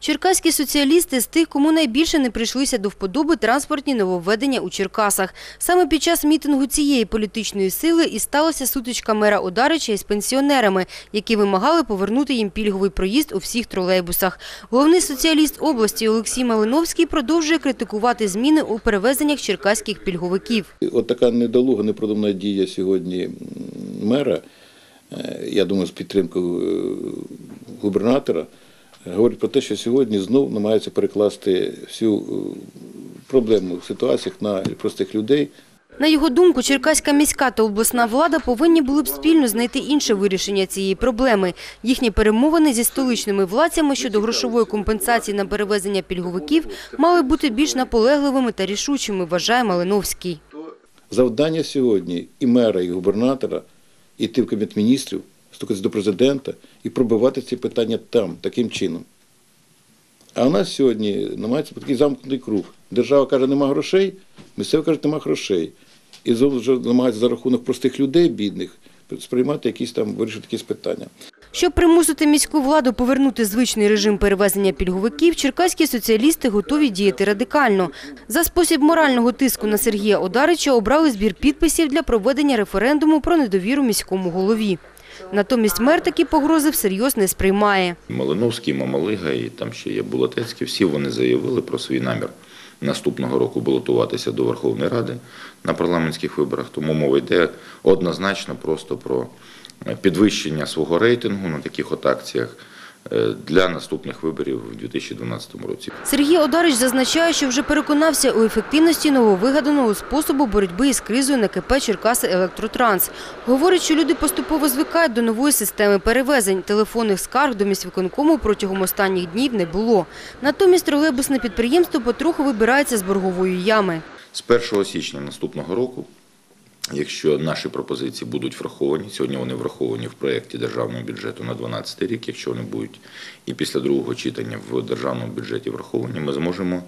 Черкаські соціалісти з тих, кому найбільше не прийшлися до вподоби транспортні нововведення у Черкасах. Саме під час мітингу цієї політичної сили і сталася сутичка мера Одарича із пенсіонерами, які вимагали повернути їм пільговий проїзд у всіх тролейбусах. Головний соціаліст області Олексій Малиновський продовжує критикувати зміни у перевезеннях черкаських пільговиків. От така недолуга, непродумна дія сьогодні мера, е, я думаю, з підтримкою е, губернатора, говорить про те, що сьогодні знов намагаються перекласти всю е, проблему в ситуаціях на простих людей. На його думку, Черкаська міська та обласна влада повинні були б спільно знайти інше вирішення цієї проблеми. Їхні перемовини зі столичними владцями щодо грошової компенсації на перевезення пільговиків мали бути більш наполегливими та рішучими, вважає Малиновський. Завдання сьогодні і мера, і губернатора йти в кабінет міністрів, стукатися до президента і пробивати ці питання там, таким чином. А у нас сьогодні намагається такий замкнутий круг. Держава каже, нема грошей, місцева каже, нема грошей. І знову вже намагаються за рахунок простих людей, бідних, сприймати якісь там, вирішити якісь питання. Щоб примусити міську владу повернути звичний режим перевезення пільговиків, черкаські соціалісти готові діяти радикально. За спосіб морального тиску на Сергія Одарича обрали збір підписів для проведення референдуму про недовіру міському голові. Натомість мер такі погрози всерйоз не сприймає. Малиновський, Мамалига і там ще є Булатецький, всі вони заявили про свій намір наступного року балотуватися до Верховної Ради на парламентських виборах. Тому мова йде однозначно просто про підвищення свого рейтингу на таких от акціях для наступних виборів у 2012 році. Сергій Одарич зазначає, що вже переконався у ефективності нововигаданого способу боротьби із кризою на КП «Черкаси Електротранс». Говорить, що люди поступово звикають до нової системи перевезень. Телефонних скарг до міськвиконкому протягом останніх днів не було. Натомість тролейбусне підприємство потроху вибирається з боргової ями. З 1 січня наступного року, якщо наші пропозиції будуть враховані, сьогодні вони враховані в проєкті державного бюджету на 2012 рік, якщо вони будуть і після другого читання в державному бюджеті враховані, ми зможемо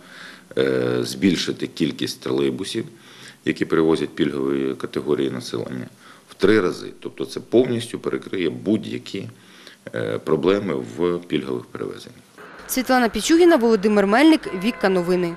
е, збільшити кількість тролейбусів, які перевозять пільгові категорії населення, в три рази. Тобто це повністю перекриє будь-які е, проблеми в пільгових перевезеннях. Світлана Пічугіна, Володимир Мельник, Вікка Новини.